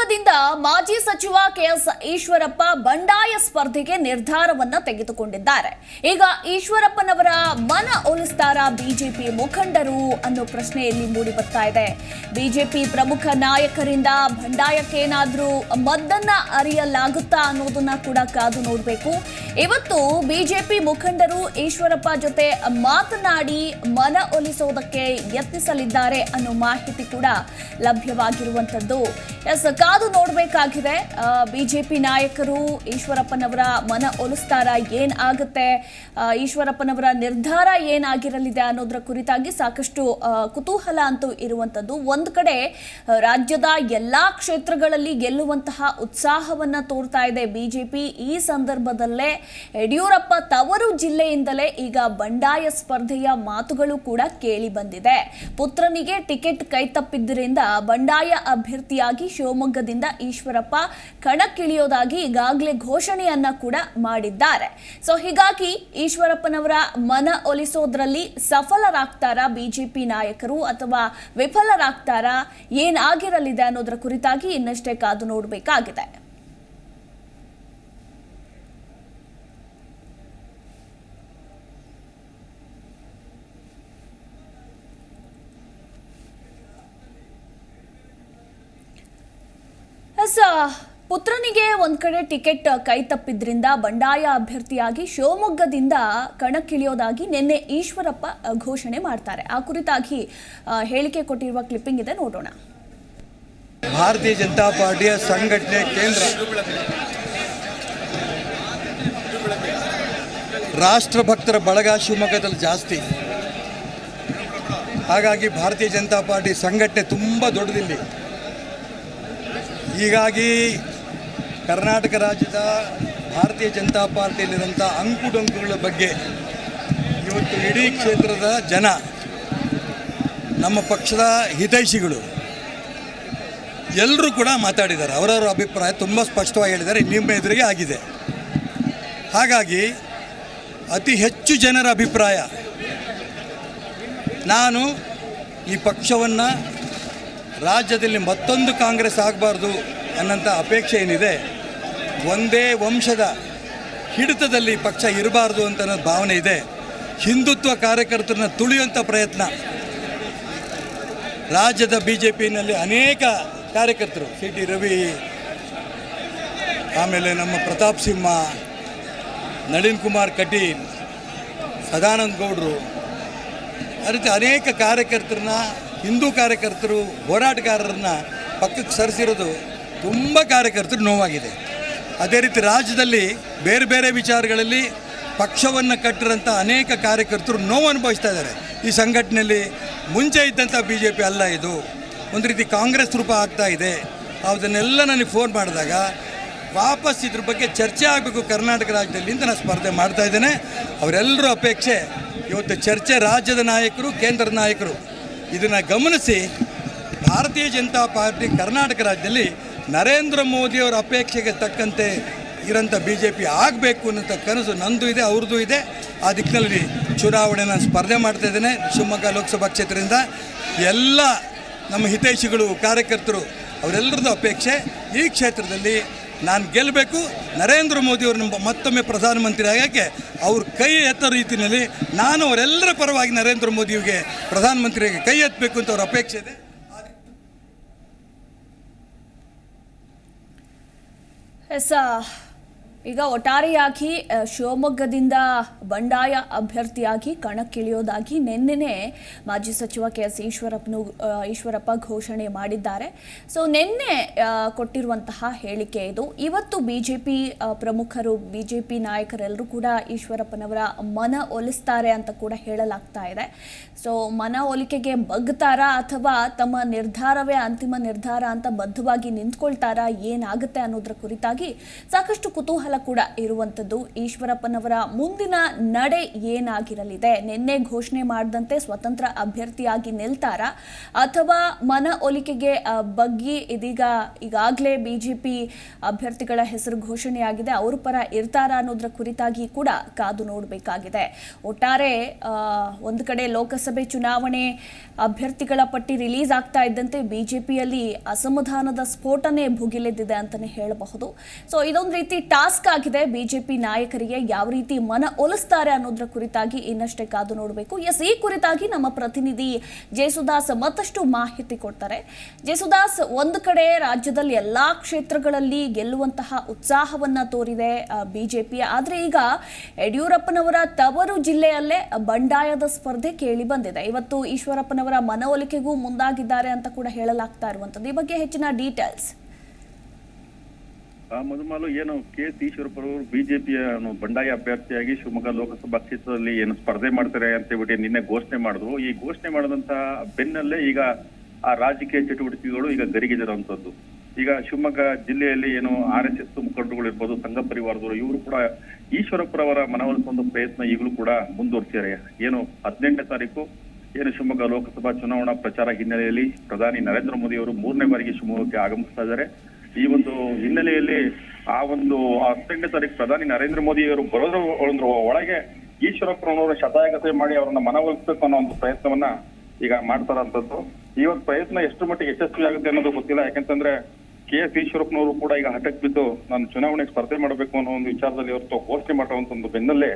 ಶಿವಮೊಗ್ಗದಿಂದ ಮಾಜಿ ಸಚಿವ ಕೆಎಸ್ ಈಶ್ವರಪ್ಪ ಬಂಡಾಯ ಸ್ಪರ್ಧೆಗೆ ನಿರ್ಧಾರವನ್ನ ತೆಗೆದುಕೊಂಡಿದ್ದಾರೆ. ಈಗ ಈಶ್ವರಪ್ಪನವರ ಮನ ಒಲಿಸ್ತಾರ ಬಿಜೆಪಿ ಮುಖಂಡರು ಅನ್ನೋ ಪ್ರಶ್ನೆಯಲ್ಲಿ ಮೂಡಿ ಬರ್ತಾ ಇದೆ. ಬಿಜೆಪಿ ಪ್ರಮುಖ ನಾಯಕರಿಂದ ಬಂಡಾಯಕ್ಕೇನಾದ್ರೂ ಮದ್ದನ್ನ ಅರಿಯಲಾಗುತ್ತಾ ಅನ್ನೋದನ್ನ ಕೂಡ ಕಾದು ನೋಡಬೇಕು. ಇವತ್ತು ಬಿಜೆಪಿ ಮುಖಂಡರು ಈಶ್ವರಪ್ಪ ಜೊತೆ ಮಾತನಾಡಿ ಮನ ಒಲಿಸೋದಕ್ಕೆ ಯತ್ನಿಸಲಿದ್ದಾರೆ ಅನ್ನೋ ಮಾಹಿತಿ ಕೂಡ ಲಭ್ಯವಾಗಿರುವಂತದ್ದು. ಎಸ್ ಕಾದು ನೋಡಬೇಕಾಗಿದೆ? ಬಿಜೆಪಿ ನಾಯಕರು ಈಶ್ವರಪ್ಪನವರ ಮನ ಒಲಿಸ್ತಾರ, ಏನ್ ಆಗುತ್ತೆ? ಈಶ್ವರಪ್ಪನವರ ನಿರ್ಧಾರ ಏನಾಗಿರಲಿದೆ ಅನ್ನೋದ್ರ ಕುರಿತಾಗಿ ಸಾಕಷ್ಟು ಕುತೂಹಲ ಅಂತೂ ಇರುವಂಥದ್ದು ಒಂದು ಕಡೆ ರಾಜ್ಯದ ಎಲ್ಲಾ ಕ್ಷೇತ್ರಗಳಲ್ಲಿ ಗೆಲ್ಲುವಂತಹ ಉತ್ಸಾಹವನ್ನ ತೋರ್ತಾ ಇದೆ ಬಿಜೆಪಿ. ಈ ಸಂದರ್ಭದಲ್ಲೇ ಯಡಿಯೂರಪ್ಪ ತವರು ಜಿಲ್ಲೆಯಿಂದಲೇ ಈಗ ಬಂಡಾಯ ಸ್ಪರ್ಧೆಯ ಮಾತುಗಳು ಕೂಡ ಕೇಳಿ ಬಂದಿದೆ. ಪುತ್ರನಿಗೆ ಟಿಕೆಟ್ ಕೈತಪ್ಪಿದ್ದರಿಂದ ಬಂಡಾಯ ಅಭ್ಯರ್ಥಿಯಾಗಿ ಶಿವಮೊಗ್ಗದಿಂದ ಈಶ್ವರಪ್ಪ ಕಣಕ್ಕಿಳಿಯೋದಾಗಿ ಈಗಾಗಲೇ ಘೋಷಣೆಯನ್ನ ಕೂಡ ಮಾಡಿದ್ದಾರೆ. ಸೊ ಹೀಗಾಗಿ ಈಶ್ವರಪ್ಪನವರ ಮನ ಒಲಿಸೋದ್ರಲ್ಲಿ ಸಫಲರಾಗ್ತಾರಾ ಬಿಜೆಪಿ ನಾಯಕರು ಅಥವಾ ವಿಫಲರಾಗ್ತಾರಾ, ಏನಾಗಿರಲಿದೆ ಅನ್ನೋದರ ಕುರಿತಾಗಿ ಇನ್ನಷ್ಟೇ ಕಾದು ನೋಡಬೇಕಾಗಿದೆ. ಎಸ್ ಪುತ್ರನಿಗೆ ಒಂದ್ ಕಡೆ ಟಿಕೆಟ್ ಕೈ ತಪ್ಪಿದ್ರಿಂದ ಬಂಡಾಯ ಅಭ್ಯರ್ಥಿಯಾಗಿ ಶಿವಮೊಗ್ಗದಿಂದ ಕಣಕ್ಕಿಳಿಯೋದಾಗಿ ನಿನ್ನೆ ಈಶ್ವರಪ್ಪ ಘೋಷಣೆ ಮಾಡ್ತಾರೆ. ಆ ಕುರಿತಾಗಿ ಹೇಳಿಕೆ ಕೊಟ್ಟಿರುವ ಕ್ಲಿಪ್ಪಿಂಗ್ ಇದೆ, ನೋಡೋಣ. ಭಾರತೀಯ ಜನತಾ ಪಾರ್ಟಿಯ ಸಂಘಟನೆ ಕೇಂದ್ರ. ರಾಷ್ಟ್ರಭಕ್ತರ ಬಳಗ ಶಿವಮೊಗ್ಗದಲ್ಲಿ ಜಾಸ್ತಿ. ಹಾಗಾಗಿ ಭಾರತೀಯ ಜನತಾ ಪಾರ್ಟಿ ಸಂಘಟನೆ ತುಂಬ ದೊಡ್ಡದಿಲ್ಲಿ. ಹೀಗಾಗಿ ಕರ್ನಾಟಕ ರಾಜ್ಯದ ಭಾರತೀಯ ಜನತಾ ಪಾರ್ಟಿಯಲ್ಲಿರುವಂಥ ಅಂಕುಡೊಂಕುಗಳ ಬಗ್ಗೆ ಇವತ್ತು ಇಡೀ ಕ್ಷೇತ್ರದ ಜನ, ನಮ್ಮ ಪಕ್ಷದ ಹಿತೈಷಿಗಳು ಎಲ್ಲರೂ ಕೂಡ ಮಾತಾಡಿದ್ದಾರೆ. ಅವರವರ ಅಭಿಪ್ರಾಯ ತುಂಬ ಸ್ಪಷ್ಟವಾಗಿ ಹೇಳಿದ್ದಾರೆ. ನಿಮ್ಮ ಎದುರಿಗೆ ಆಗಿದೆ. ಹಾಗಾಗಿ ಅತಿ ಹೆಚ್ಚು ಜನರ ಅಭಿಪ್ರಾಯ, ನಾನು ಈ ಪಕ್ಷವನ್ನು ರಾಜ್ಯದಲ್ಲಿ ಮತ್ತೊಂದು ಕಾಂಗ್ರೆಸ್ ಆಗಬಾರ್ದು ಅನ್ನೋಂಥ ಅಪೇಕ್ಷೆ ಏನಿದೆ? ಒಂದೇ ವಂಶದ ಹಿಡಿತದಲ್ಲಿ ಪಕ್ಷ ಇರಬಾರ್ದು ಅಂತ ಅನ್ನೋ ಭಾವನೆ ಇದೆ. ಹಿಂದುತ್ವ ಕಾರ್ಯಕರ್ತರನ್ನ ತುಳಿಯುವಂಥ ಪ್ರಯತ್ನ. ರಾಜ್ಯದ ಬಿ ಜೆ ಪಿನಲ್ಲಿ ಅನೇಕ ಕಾರ್ಯಕರ್ತರು ಸಿ ಟಿ ರವಿ, ಆಮೇಲೆ ನಮ್ಮ ಪ್ರತಾಪ್ ಸಿಂಹ, ನಳಿನ್ ಕುಮಾರ್ ಕಟೀಲ್, ಸದಾನಂದ ಗೌಡರು, ಆ ರೀತಿ ಅನೇಕ ಕಾರ್ಯಕರ್ತರನ್ನ ಹಿಂದೂ ಕಾರ್ಯಕರ್ತರು, ಹೋರಾಟಗಾರರನ್ನ ಪಕ್ಕಕ್ಕೆ ಸರಿಸಿರೋದು ತುಂಬ ಕಾರ್ಯಕರ್ತರು ನೋವಾಗಿದೆ. ಅದೇ ರೀತಿ ರಾಜ್ಯದಲ್ಲಿ ಬೇರೆ ಬೇರೆ ವಿಚಾರಗಳಲ್ಲಿ ಪಕ್ಷವನ್ನು ಕಟ್ಟಿರೋಂಥ ಅನೇಕ ಕಾರ್ಯಕರ್ತರು ನೋವು ಅನುಭವಿಸ್ತಾ ಇದ್ದಾರೆ. ಈ ಸಂಘಟನೆಯಲ್ಲಿ ಮುಂಚೆ ಇದ್ದಂಥ ಬಿ ಜೆ ಪಿ ಅಲ್ಲ ಇದು. ಒಂದು ರೀತಿ ಕಾಂಗ್ರೆಸ್ ರೂಪ ಆಗ್ತಾ ಇದೆ. ಅದನ್ನೆಲ್ಲ ನನಗೆ ಫೋನ್ ಮಾಡಿದಾಗ ವಾಪಸ್ ಇದ್ರ ಬಗ್ಗೆ ಚರ್ಚೆ ಆಗಬೇಕು ಕರ್ನಾಟಕ ರಾಜ್ಯದಲ್ಲಿ ಅಂತ ನಾನು ಸ್ಪರ್ಧೆ ಮಾಡ್ತಾ ಇದ್ದೇನೆ. ಅವರೆಲ್ಲರೂ ಅಪೇಕ್ಷೆ, ಇವತ್ತು ಚರ್ಚೆ ರಾಜ್ಯದ ನಾಯಕರು, ಕೇಂದ್ರದ ನಾಯಕರು ಇದನ್ನು ಗಮನಿಸಿ ಭಾರತೀಯ ಜನತಾ ಪಾರ್ಟಿ ಕರ್ನಾಟಕ ರಾಜ್ಯದಲ್ಲಿ ನರೇಂದ್ರ ಮೋದಿಯವರ ಅಪೇಕ್ಷೆಗೆ ತಕ್ಕಂತೆ ಇರೋಂಥ ಬಿ ಜೆ ಪಿ ಆಗಬೇಕು ಅನ್ನೋಂಥ ಕನಸು ನಂದು ಇದೆ, ಅವ್ರದ್ದು ಇದೆ. ಆ ದಿಕ್ಕಿನಲ್ಲಿ ಚುನಾವಣೆ ನಾನು ಸ್ಪರ್ಧೆ ಮಾಡ್ತಾ ಇದ್ದೇನೆ ಶಿವಮೊಗ್ಗ ಲೋಕಸಭಾ ಕ್ಷೇತ್ರದಿಂದ. ಎಲ್ಲ ನಮ್ಮ ಹಿತೈಷಿಗಳು, ಕಾರ್ಯಕರ್ತರು, ಅವರೆಲ್ಲರದ್ದು ಅಪೇಕ್ಷೆ ಈ ಕ್ಷೇತ್ರದಲ್ಲಿ ನಾನು ಗೆಲ್ಲಬೇಕು ನರೇಂದ್ರ ಮೋದಿಯವರು ನಮ್ಮ ಮತ್ತೊಮ್ಮೆ ಪ್ರಧಾನಮಂತ್ರಿ ಆಗೋಕ್ಕೆ ಅವ್ರ ಕೈ ಎತ್ತ ರೀತಿಯಲ್ಲಿ ನಾನು ಅವರೆಲ್ಲರ ಪರವಾಗಿ ನರೇಂದ್ರ ಮೋದಿಯವರಿಗೆ ಪ್ರಧಾನಮಂತ್ರಿಗೆ ಕೈ ಎತ್ತಬೇಕು ಅಂತ ಅವ್ರ ಅಪೇಕ್ಷೆ ಇದೆ. ಎಸ್ ಈಗ ಒಟ್ಟಾರೆಯಾಗಿ ಶಿವಮೊಗ್ಗದಿಂದ ಬಂಡಾಯ ಅಭ್ಯರ್ಥಿಯಾಗಿ ಕಣಕ್ಕಿಳಿಯೋದಾಗಿ ನಿನ್ನೆ ಮಾಜಿ ಸಚಿವ ಕೆ ಎಸ್ ಈಶ್ವರಪ್ಪನು ಈಶ್ವರಪ್ಪ ಘೋಷಣೆ ಮಾಡಿದ್ದಾರೆ. ಸೊ, ನಿನ್ನೆ ಕೊಟ್ಟಿರುವಂತಹ ಹೇಳಿಕೆ ಇದು. ಇವತ್ತು ಬಿ ಜೆ ಪಿ ಪ್ರಮುಖರು ಬಿ ಜೆ ಪಿ ನಾಯಕರೆಲ್ಲರೂ ಕೂಡ ಈಶ್ವರಪ್ಪನವರ ಮನ ಒಲಿಸ್ತಾರೆ ಅಂತ ಕೂಡ ಹೇಳಲಾಗ್ತಾ ಇದೆ. ಸೊ, ಮನ ಒಲಿಕೆಗೆ ಬಗ್ತಾರಾ ಅಥವಾ ತಮ್ಮ ನಿರ್ಧಾರವೇ ಅಂತಿಮ ನಿರ್ಧಾರ ಅಂತ ಬದ್ಧವಾಗಿ ನಿಂತ್ಕೊಳ್ತಾರಾ ಏನಾಗುತ್ತೆ ಅನ್ನೋದ್ರ ಕುರಿತಾಗಿ ಸಾಕಷ್ಟು ಕುತೂಹಲ ಕುತೂಹಲ ಕೂಡ ಇರುವಂಥದ್ದು ಈಶ್ವರಪ್ಪನವರ ಮುಂದಿನ ನಡೆ ಏನಾಗಿರಲಿದೆ? ನಿನ್ನೆ ಘೋಷಣೆ ಮಾಡಿದಂತೆ ಸ್ವತಂತ್ರ ಅಭ್ಯರ್ಥಿಯಾಗಿ ನಿಲ್ತಾರಾ? ಅಥವಾ ಮನ ಒಲಿಕೆಗೆ ಬಗ್ಗಿ ಇದೀಗ ಈಗಾಗಲೇ ಬಿಜೆಪಿ ಅಭ್ಯರ್ಥಿಗಳ ಹೆಸರು ಘೋಷಣೆಯಾಗಿದೆ. ಅವ್ರ ಪರ ಇರ್ತಾರ ಅನ್ನೋದ್ರ ಕುರಿತಾಗಿ ಕೂಡ ಕಾದು ನೋಡಬೇಕಾಗಿದೆ. ಒಟ್ಟಾರೆ ಒಂದು ಕಡೆ ಲೋಕಸಭೆ ಚುನಾವಣೆ ಅಭ್ಯರ್ಥಿಗಳ ಪಟ್ಟಿ ರಿಲೀಸ್ ಆಗ್ತಾ ಇದ್ದಂತೆ ಬಿಜೆಪಿಯಲ್ಲಿ ಅಸಮಾಧಾನದ ಸ್ಫೋಟನೆ ಭುಗಿಲೆದ್ದಿದೆ ಅಂತಾನೆ ಹೇಳಬಹುದು. ಸೊ ಇದೊಂದು ರೀತಿ ಟಾಸ್ಕ್ ಆಗಿದೆ ಬಿಜೆಪಿ ನಾಯಕರಿಗೆ ಯಾವ ರೀತಿ ಮನ ಒಲಿಸ್ತಾರೆ ಅನ್ನೋದ್ರ ಕುರಿತಾಗಿ ಇನ್ನಷ್ಟೇ ಕಾದು ನೋಡಬೇಕು. ಎಸ್ ಈ ಕುರಿತಾಗಿ ನಮ್ಮ ಪ್ರತಿನಿಧಿ ಜೇಸುದಾಸ್ ಮತ್ತಷ್ಟು ಮಾಹಿತಿ ಕೊಡ್ತಾರೆ. ಜೇಸುದಾಸ್, ಒಂದು ಕಡೆ ರಾಜ್ಯದಲ್ಲಿ ಎಲ್ಲಾ ಕ್ಷೇತ್ರಗಳಲ್ಲಿ ಗೆಲ್ಲುವಂತಹ ಉತ್ಸಾಹವನ್ನ ತೋರಿದೆ ಬಿಜೆಪಿ. ಆದ್ರೆ ಈಗ ಯಡಿಯೂರಪ್ಪನವರ ತವರು ಜಿಲ್ಲೆಯಲ್ಲೇ ಬಂಡಾಯದ ಸ್ಪರ್ಧೆ ಕೇಳಿ ಬಂದಿದೆ. ಇವತ್ತು ಈಶ್ವರಪ್ಪನವರ ಮನವೊಲಿಕೆಗೂ ಮುಂದಾಗಿದ್ದಾರೆ ಅಂತ ಕೂಡ ಹೇಳಲಾಗ್ತಾ ಇರುವಂತದ್ದು ಈ ಬಗ್ಗೆ ಹೆಚ್ಚಿನ ಡೀಟೇಲ್ಸ್ ಆ ಮಧುಮಾಲು ಏನು ಕೆ ಎಸ್ ಈಶ್ವರಪ್ಪರವರು ಬಿಜೆಪಿಯ ಬಂಡಾಯ ಅಭ್ಯರ್ಥಿಯಾಗಿ ಶಿವಮೊಗ್ಗ ಲೋಕಸಭಾ ಕ್ಷೇತ್ರದಲ್ಲಿ ಏನು ಸ್ಪರ್ಧೆ ಮಾಡ್ತಾರೆ ಅಂತ ಹೇಳ್ಬಿಟ್ಟು ನಿನ್ನೆ ಘೋಷಣೆ ಮಾಡಿದ್ರು. ಈ ಘೋಷಣೆ ಮಾಡಿದಂತಹ ಬೆನ್ನಲ್ಲೇ ಈಗ ಆ ರಾಜಕೀಯ ಚಟುವಟಿಕೆಗಳು ಈಗ ಗರಿಗೆದಿರುವಂತದ್ದು. ಈಗ ಶಿವಮೊಗ್ಗ ಜಿಲ್ಲೆಯಲ್ಲಿ ಏನು ಆರ್ ಎಸ್ ಎಸ್ ಮುಖಂಡರುಗಳು ಇರ್ಬೋದು, ಸಂಘ ಪರಿವಾರದವರು ಇವರು ಕೂಡ ಈಶ್ವರಪ್ಪರವರ ಮನವೊಲಿಸುವ ಪ್ರಯತ್ನ ಈಗಲೂ ಕೂಡ ಮುಂದುವರಿಸಿದ್ದಾರೆ. ಏನು ಹದಿನೆಂಟನೇ ತಾರೀಕು ಏನು ಶಿವಮೊಗ್ಗ ಲೋಕಸಭಾ ಚುನಾವಣಾ ಪ್ರಚಾರ ಹಿನ್ನೆಲೆಯಲ್ಲಿ ಪ್ರಧಾನಿ ನರೇಂದ್ರ ಮೋದಿ ಅವರು ಮೂರನೇ ಬಾರಿಗೆ ಶಿವಮೊಗ್ಗಕ್ಕೆ ಆಗಮಿಸ್ತಾ ಇದ್ದಾರೆ. ಈ ಒಂದು ಹಿನ್ನೆಲೆಯಲ್ಲಿ ಆ ಒಂದು ಹದಿನೆಂಟನೇ ತಾರೀಕು ಪ್ರಧಾನಿ ನರೇಂದ್ರ ಮೋದಿ ಅವರು ಬರೋದ್ರ ಒಳಗೆ ಈಶ್ವರಪ್ಪನವರು ಶತಾಯಗತೆ ಮಾಡಿ ಅವರನ್ನ ಮನವೊಲಿಸಬೇಕು ಅನ್ನೋ ಒಂದು ಪ್ರಯತ್ನವನ್ನ ಈಗ ಮಾಡ್ತಾರಂತದ್ದು. ಈ ಒಂದು ಪ್ರಯತ್ನ ಎಷ್ಟು ಮಟ್ಟಿಗೆ ಯಶಸ್ವಿ ಆಗುತ್ತೆ ಅನ್ನೋದು ಗೊತ್ತಿಲ್ಲ. ಯಾಕಂತಂದ್ರೆ ಕೆ ಎಸ್ ಈಶ್ವರಪ್ಪನವರು ಕೂಡ ಈಗ ಹಠಕ್ ಬಿದ್ದು ನಾನು ಚುನಾವಣೆಗೆ ಸ್ಪರ್ಧೆ ಮಾಡಬೇಕು ಅನ್ನೋ ಒಂದು ವಿಚಾರದಲ್ಲಿ ಅವರು ಘೋಷಣೆ ಮಾಡುವಂತ ಒಂದು ಬೆನ್ನಲ್ಲೇ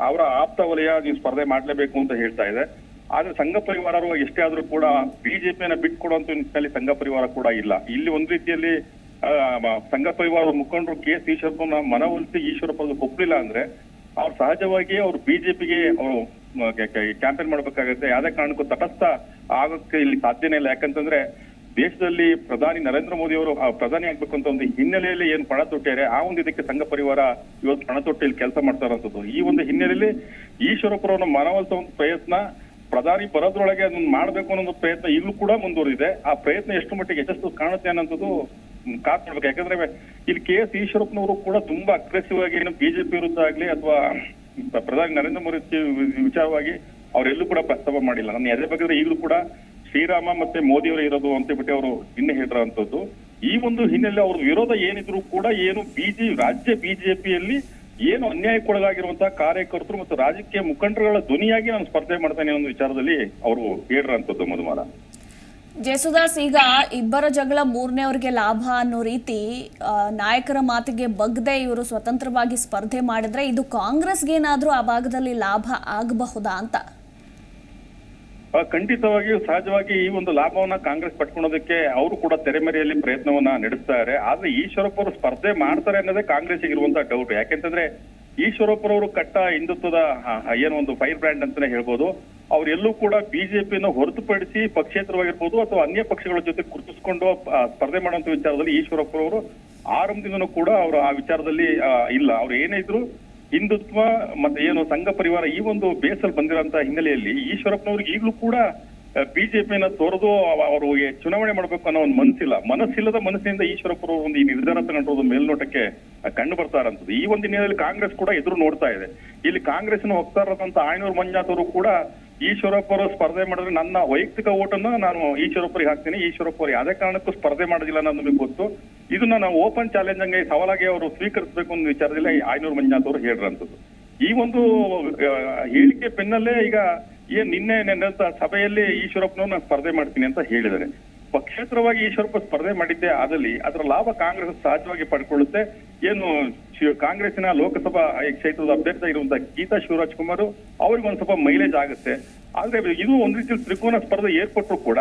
ಅವರ ಆಪ್ತ ವಲಯ ನೀವು ಸ್ಪರ್ಧೆ ಮಾಡಲೇಬೇಕು ಅಂತ ಹೇಳ್ತಾ ಇದೆ. ಆದ್ರೆ ಸಂಘ ಪರಿವಾರರು ಎಷ್ಟೇ ಆದ್ರೂ ಕೂಡ ಬಿಜೆಪಿಯನ್ನ ಬಿಟ್ಕೊಡುವಂತ ನಿಟ್ಟಿನಲ್ಲಿ ಸಂಘ ಪರಿವಾರ ಕೂಡ ಇಲ್ಲ. ಇಲ್ಲಿ ಒಂದ್ ರೀತಿಯಲ್ಲಿ ಸಂಘ ಪರಿವಾರದ ಮುಖಂಡರು ಕೆ ಎಸ್ ಈಶ್ವರಪ್ಪನ ಮನವೊಲಿಸಿ ಈಶ್ವರಪ್ಪ ಒಪ್ಪಲಿಲ್ಲ ಅಂದ್ರೆ ಅವ್ರು ಸಹಜವಾಗಿ ಅವ್ರು ಬಿಜೆಪಿಗೆ ಅವರು ಕ್ಯಾಂಪೇನ್ ಮಾಡ್ಬೇಕಾಗತ್ತೆ. ಯಾವ್ದೇ ಕಾರಣಕ್ಕೂ ತಟಸ್ಥ ಆಗೋಕ್ಕೆ ಇಲ್ಲಿ ಸಾಧ್ಯನೇ ಇಲ್ಲ. ಯಾಕಂತಂದ್ರೆ ದೇಶದಲ್ಲಿ ಪ್ರಧಾನಿ ನರೇಂದ್ರ ಮೋದಿ ಅವರು ಪ್ರಧಾನಿ ಆಗ್ಬೇಕು ಅಂತ ಒಂದು ಹಿನ್ನೆಲೆಯಲ್ಲಿ ಏನ್ ಪಣ ತೊಟ್ಟಿದ್ದಾರೆ, ಆ ಒಂದು ಇದಕ್ಕೆ ಸಂಘ ಪರಿವಾರ ಇವತ್ತು ಪಣ ತೊಟ್ಟಿ ಇಲ್ಲಿ ಕೆಲಸ ಮಾಡ್ತಾ ಇರೋಂಥದ್ದು. ಈ ಒಂದು ಹಿನ್ನೆಲೆಯಲ್ಲಿ ಈಶ್ವರಪ್ಪರವನ್ನ ಮನವೊಲಿಸುವ ಒಂದು ಪ್ರಯತ್ನ, ಪ್ರಧಾನಿ ಬರೋದ್ರೊಳಗೆ ಅದನ್ನ ಮಾಡ್ಬೇಕು ಅನ್ನೋ ಒಂದು ಪ್ರಯತ್ನ ಈಗಲೂ ಕೂಡ ಮುಂದುವರಿದೆ ಆ ಪ್ರಯತ್ನ ಎಷ್ಟು ಮಟ್ಟಿಗೆ ಯಶಸ್ಸು ಕಾಣುತ್ತೆ ಅನ್ನೋದು ಕಾದ್ ನೋಡ್ಬೇಕು ಯಾಕಂದ್ರೆ ಇಲ್ಲಿ ಕೆ ಎಸ್ ಈಶ್ವರಪ್ಪನವರು ಕೂಡ ತುಂಬಾ ಅಗ್ರೆಸಿವ್ ಆಗಿ ಏನು ಬಿಜೆಪಿ ವಿರುದ್ಧ ಆಗ್ಲಿ ಅಥವಾ ಪ್ರಧಾನಿ ನರೇಂದ್ರ ಮೋದಿ ವಿಚಾರವಾಗಿ ಅವರೆಲ್ಲೂ ಕೂಡ ಪ್ರಸ್ತಾಪ ಮಾಡಿಲ್ಲ. ನನ್ನ ಎದೆ ಬಗ್ಗೆ ಈಗಲೂ ಕೂಡ ಶ್ರೀರಾಮ ಮತ್ತೆ ಮೋದಿ ಅವರು ಇರೋದು ಅಂತ ಬಿಟ್ಟು ಅವರು ನಿನ್ನೆ ಹೇಳಿರೋಂಥದ್ದು ಈ ಒಂದು ಹಿನ್ನೆಲೆ ಅವ್ರ ವಿರೋಧ ಏನಿದ್ರು ಕೂಡ ಏನು ಬಿಜೆ ರಾಜ್ಯ ಬಿಜೆಪಿಯಲ್ಲಿ ಏನು ಅನ್ಯಾಯಕ್ಕೊಳಗಾಗಿರುವಂತಹ ಕಾರ್ಯಕರ್ತರು ಮತ್ತು ರಾಜಕೀಯ ಮುಖಂಡರುಗಳ ಧ್ವನಿಯಾಗಿ ನಾನು ಸ್ಪರ್ಧೆ ಮಾಡ್ತೇನೆ ಒಂದು ವಿಚಾರದಲ್ಲಿ ಅವರು ಹೇಳಿರೋಂಥದ್ದು ಮಧುಮಾಲ. ಜಯಸುದಾಸ್ ಈಗ ಇಬ್ಬರ ಜಗಳ ಮೂರನೇವರಿಗೆ ಲಾಭ ಅನ್ನೋ ರೀತಿ ನಾಯಕರ ಮಾತಿಗೆ ಬಗ್ದೆ ಇವರು ಸ್ವತಂತ್ರವಾಗಿ ಸ್ಪರ್ಧೆ ಮಾಡಿದ್ರೆ ಇದು ಕಾಂಗ್ರೆಸ್ಗೇನಾದ್ರೂ ಆ ಭಾಗದಲ್ಲಿ ಲಾಭ ಆಗಬಹುದಾ ಅಂತ? ಖಂಡಿತವಾಗಿಯೂ ಸಹಜವಾಗಿ ಈ ಒಂದು ಲಾಭವನ್ನ ಕಾಂಗ್ರೆಸ್ ಪಡ್ಕೊಳ್ಳೋದಕ್ಕೆ ಅವರು ಕೂಡ ತೆರೆಮರೆಯಲ್ಲಿ ಪ್ರಯತ್ನವನ್ನ ನಡೆಸ್ತಾರೆ. ಆದ್ರೆ ಈಶ್ವರಪ್ಪ ಅವರು ಸ್ಪರ್ಧೆ ಮಾಡ್ತಾರೆ ಅನ್ನೋದೇ ಕಾಂಗ್ರೆಸ್ ಇರುವಂತಹ ಡೌಟ್ ಯಾಕೆಂತಂದ್ರೆ ಈಶ್ವರಪ್ಪರವರು ಕಟ್ಟ ಹಿಂದುತ್ವದ ಏನೋ ಒಂದು ಫೈರ್ ಬ್ರ್ಯಾಂಡ್ ಅಂತಾನೆ ಹೇಳ್ಬೋದು. ಅವರೆಲ್ಲೂ ಕೂಡ ಬಿಜೆಪಿಯನ್ನು ಹೊರತುಪಡಿಸಿ ಪಕ್ಷೇತರವಾಗಿರ್ಬೋದು ಅಥವಾ ಅನ್ಯ ಪಕ್ಷಗಳ ಜೊತೆ ಗುರುತಿಸಿಕೊಂಡು ಸ್ಪರ್ಧೆ ಮಾಡುವಂತ ವಿಚಾರದಲ್ಲಿ ಈಶ್ವರಪ್ಪರವರು ಆರಂಭದಿಂದನೂ ಕೂಡ ಅವರು ಆ ವಿಚಾರದಲ್ಲಿ ಇಲ್ಲ. ಅವ್ರು ಏನೇ ಇದ್ರು ಹಿಂದುತ್ವ ಮತ್ತೆ ಏನು ಸಂಘ ಪರಿವಾರ ಈ ಒಂದು ಬೇಸಲ್ ಬಂದಿರುವಂತ ಹಿನ್ನೆಲೆಯಲ್ಲಿ ಈಶ್ವರಪ್ಪನವ್ರಿಗೆ ಈಗಲೂ ಕೂಡ ಬಿಜೆಪಿಯನ್ನ ತೊರೆದು ಅವರು ಚುನಾವಣೆ ಮಾಡ್ಬೇಕು ಅನ್ನೋ ಒಂದು ಮನಸ್ಸಿಲ್ಲ. ಮನಸ್ಸಿಲ್ಲದ ಮನಸ್ಸಿನಿಂದ ಈಶ್ವರಪ್ಪರು ಒಂದು ಈ ನಿರ್ಧಾರ ತಗೊಂಡಿರೋದು ಮೇಲ್ನೋಟಕ್ಕೆ ಕಂಡು ಬರ್ತಾ ಈ ಒಂದು ಹಿನ್ನೆಲೆಯಲ್ಲಿ ಕಾಂಗ್ರೆಸ್ ಕೂಡ ಎದುರು ನೋಡ್ತಾ ಇದೆ. ಇಲ್ಲಿ ಕಾಂಗ್ರೆಸ್ನ ಹೋಗ್ತಾ ಇರೋದಂತ ಆಯನೂರು ಮಂಜಾತ್ ಅವರು ಕೂಡ ಈಶ್ವರಪ್ಪರು ಸ್ಪರ್ಧೆ ಮಾಡಿದ್ರೆ ನನ್ನ ವೈಯಕ್ತಿಕ ಓಟನ್ನು ನಾನು ಈಶ್ವರಪ್ಪರಿಗೆ ಹಾಕ್ತೀನಿ. ಈಶ್ವರಪ್ಪ ಅವರು ಯಾವುದೇ ಕಾರಣಕ್ಕೂ ಸ್ಪರ್ಧೆ ಮಾಡೋದಿಲ್ಲ ಅನ್ನೋದು ನಮಗೆ ಗೊತ್ತು. ಇದನ್ನ ನಾವು ಓಪನ್ ಚಾಲೆಂಜ್ ಹಂಗೆ ಸವಾಲಾಗಿ ಅವರು ಸ್ವೀಕರಿಸಬೇಕು ಅನ್ನೋ ವಿಚಾರದಲ್ಲಿ ಆಯನೂರು ಮಂಜಾತ್ ಅವರು ಹೇಳ್ರಂತದ್ದು. ಈ ಒಂದು ಹೇಳಿಕೆ ಬೆನ್ನಲ್ಲೇ ಈಗ ಏನ್ ನಿನ್ನೆ ನಡೆದ ಸಭೆಯಲ್ಲಿ ಈಶ್ವರಪ್ಪನವ್ರು ಸ್ಪರ್ಧೆ ಮಾಡ್ತೀನಿ ಅಂತ ಹೇಳಿದ್ದಾರೆ. ಪಕ್ಷೇತರವಾಗಿ ಈಶ್ವರಪ್ಪ ಸ್ಪರ್ಧೆ ಮಾಡಿದ್ದೆ ಆದಲ್ಲಿ ಅದರ ಲಾಭ ಕಾಂಗ್ರೆಸ್ ಸಹಜವಾಗಿ ಪಡ್ಕೊಳ್ಳುತ್ತೆ. ಏನು ಕಾಂಗ್ರೆಸ್ನ ಕಾಂಗ್ರೆಸ್ಸಿನ ಲೋಕಸಭಾ ಕ್ಷೇತ್ರದ ಅಭ್ಯರ್ಥಿ ಇರುವಂತಹ ಗೀತಾ ಶಿವರಾಜ್ ಕುಮಾರ್ ಅವ್ರಿಗೆ ಒಂದ್ ಸ್ವಲ್ಪ ಮೈಲೇಜ್ ಆಗುತ್ತೆ. ಆದ್ರೆ ಇದು ಒಂದ್ ರೀತಿಯಲ್ಲಿ ತ್ರಿಕೋನ ಸ್ಪರ್ಧೆ ಏರ್ಪಟ್ಟರು ಕೂಡ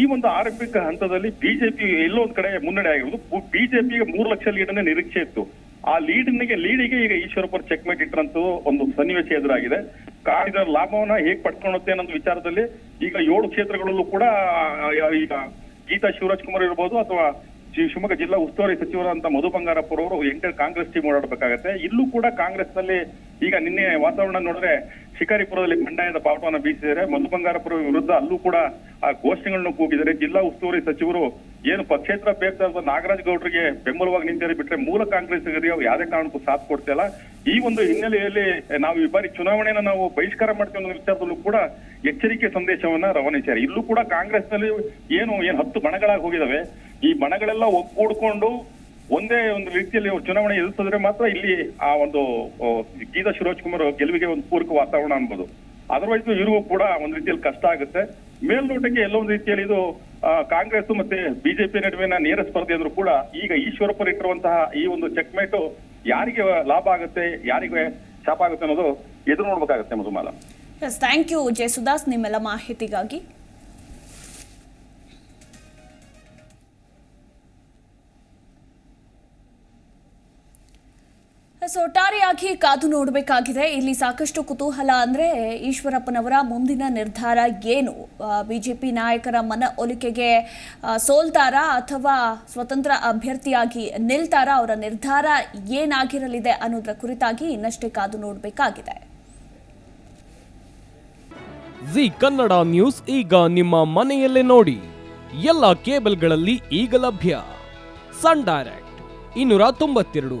ಈ ಒಂದು ಆರಂಭಿಕ ಹಂತದಲ್ಲಿ ಬಿಜೆಪಿ ಎಲ್ಲೋ ಒಂದ್ ಕಡೆ ಮುನ್ನಡೆ ಆಗಿರೋದು. ಬಿಜೆಪಿಗೆ ಮೂರು ಲಕ್ಷ ಲೀಡ್ ನಿರೀಕ್ಷೆ ಇತ್ತು. ಆ ಲೀಡ್ನಿಗೆ ಲೀಡಿಗೆ ಈಗ ಈಶ್ವರಪ್ಪ ಚೆಕ್ ಮೇಟ್ ಇಟ್ಟರಂತ ಒಂದು ಸನ್ನಿವೇಶ ಎದುರಾಗಿದೆ. ಇದರ ಲಾಭವನ್ನ ಹೇಗ್ ಪಡ್ಕೊಳ್ಳುತ್ತೆ ಅನ್ನೋ ವಿಚಾರದಲ್ಲಿ ಈಗ ಏಳು ಕ್ಷೇತ್ರಗಳಲ್ಲೂ ಕೂಡ ಈಗ ಗೀತಾ ಶಿವರಾಜ್ ಕುಮಾರ್ ಇರ್ಬೋದು ಅಥವಾ ಶಿವಮೊಗ್ಗ ಜಿಲ್ಲಾ ಉಸ್ತುವಾರಿ ಸಚಿವರಂತ ಮಧು ಬಂಗಾರಪ್ಪ ಅವರು ಎಂಟರ್ ಕಾಂಗ್ರೆಸ್ ಟೀಮ್ ಓಡಾಡಬೇಕಾಗತ್ತೆ. ಇಲ್ಲೂ ಕೂಡ ಕಾಂಗ್ರೆಸ್ನಲ್ಲಿ ಈಗ ನಿನ್ನೆ ವಾತಾವರಣ ನೋಡಿದ್ರೆ ಶಿಕಾರಿಪುರದಲ್ಲಿ ಬಂಡಾಯದ ಪಾಪವನ್ನು ಬೀಸಿದರೆ ಮಧು ಬಂಗಾರಪ್ಪರ ವಿರುದ್ಧ ಅಲ್ಲೂ ಕೂಡ ಆ ಘೋಷಣೆಗಳನ್ನು ಕೂಗಿದರೆ ಜಿಲ್ಲಾ ಉಸ್ತುವಾರಿ ಸಚಿವರು ಏನು ಪಕ್ಷೇತರ ಅಭ್ಯರ್ಥಿ ನಾಗರಾಜ್ ಗೌಡ್ರಿಗೆ ಬೆಂಬಲವಾಗಿ ನಿಂತಿದ್ದಾರೆ ಬಿಟ್ರೆ ಮೂಲ ಕಾಂಗ್ರೆಸ್ಸಿಗರಿಗೆ ಅವ್ರು ಯಾವುದೇ ಕಾರಣಕ್ಕೂ ಸಾಥ್ ಕೊಡ್ತಿಲ್ಲ ಈ ಒಂದು ಹಿನ್ನೆಲೆಯಲ್ಲಿ ನಾವು ಈ ಬಾರಿ ಚುನಾವಣೆಯನ್ನ ನಾವು ಬಹಿಷ್ಕಾರ ಮಾಡ್ತೀವಿ ಅನ್ನೋ ವಿಚಾರದಲ್ಲೂ ಕೂಡ ಎಚ್ಚರಿಕೆ ಸಂದೇಶವನ್ನ ರವಾನಿಸ್ಯಾರೆ ಇಲ್ಲೂ ಕೂಡ ಕಾಂಗ್ರೆಸ್ನಲ್ಲಿ ಏನು ಏನು ಹತ್ತು ಬಣಗಳಾಗಿ ಹೋಗಿದಾವೆ. ಈ ಬಣಗಳೆಲ್ಲ ಒಗ್ಗೂಡ್ಕೊಂಡು ಒಂದೇ ಒಂದು ರೀತಿಯಲ್ಲಿ ಚುನಾವಣೆ ಎದುರಿಸಿದ್ರೆ ಮಾತ್ರ ಇಲ್ಲಿ ಆ ಒಂದು ಗೀತಾ ಶಿರೋಜ್ ಕುಮಾರ್ ಗೆಲುವಿಗೆ ಒಂದು ಪೂರಕ ವಾತಾವರಣ ಅನ್ಬೋದು. ಅದರ್ವೈಸ್ ಇವ್ರಿಗೂ ಕೂಡ ಒಂದ್ ರೀತಿಯಲ್ಲಿ ಕಷ್ಟ ಆಗುತ್ತೆ. ಮೇಲ್ನೋಟಕ್ಕೆ ಎಲ್ಲೋ ಒಂದು ರೀತಿಯಲ್ಲಿ ಇದು ಕಾಂಗ್ರೆಸ್ ಮತ್ತೆ ಬಿಜೆಪಿ ನಡುವಿನ ನೇರ ಸ್ಪರ್ಧೆ ಅಂದ್ರೂ ಕೂಡ ಈಗ ಈಶ್ವರಪ್ಪ ಇಟ್ಟಿರುವಂತಹ ಈ ಒಂದು ಚೆಕ್ಮೇಟು ಯಾರಿಗೆ ಲಾಭ ಆಗುತ್ತೆ, ಯಾರಿಗೆ ಶಾಪ ಆಗುತ್ತೆ ಅನ್ನೋದು ಎದುರು ನೋಡ್ಬೇಕಾಗುತ್ತೆ ಮಧುಮಾಲ. ಥ್ಯಾಂಕ್ ಯು ಜಯಸುದಾಸ್ ನಿಮ್ಮೆಲ್ಲ ಮಾಹಿತಿಗಾಗಿ. ಎಸ್, ಒಟ್ಟಾರೆಯಾಗಿ ಕಾದು ನೋಡಬೇಕಾಗಿದೆ. ಇಲ್ಲಿ ಸಾಕಷ್ಟು ಕುತೂಹಲ ಅಂದ್ರೆ ಈಶ್ವರಪ್ಪನವರ ಮುಂದಿನ ನಿರ್ಧಾರ ಏನು? ಬಿಜೆಪಿ ನಾಯಕರ ಮನ ಒಲಿಕೆಗೆ ಸೋಲ್ತಾರಾ ಅಥವಾ ಸ್ವತಂತ್ರ ಅಭ್ಯರ್ಥಿಯಾಗಿ ನಿಲ್ತಾರಾ? ಅವರ ನಿರ್ಧಾರ ಏನಾಗಿರಲಿದೆ ಅನ್ನೋದರ ಕುರಿತಾಗಿ ಇನ್ನಷ್ಟೇ ಕಾದು ನೋಡಬೇಕಾಗಿದೆ. ಜಿ ಕನ್ನಡ ನ್ಯೂಸ್ ಈಗ ನಿಮ್ಮ ಮನೆಯಲ್ಲೇ ನೋಡಿ. ಎಲ್ಲ ಕೇಬಲ್ಗಳಲ್ಲಿ ಈಗ ಲಭ್ಯ. ಸನ್ ಡೈರೆಕ್ಟ್ ಇನ್ನೂರ ತೊಂಬತ್ತೆರಡು.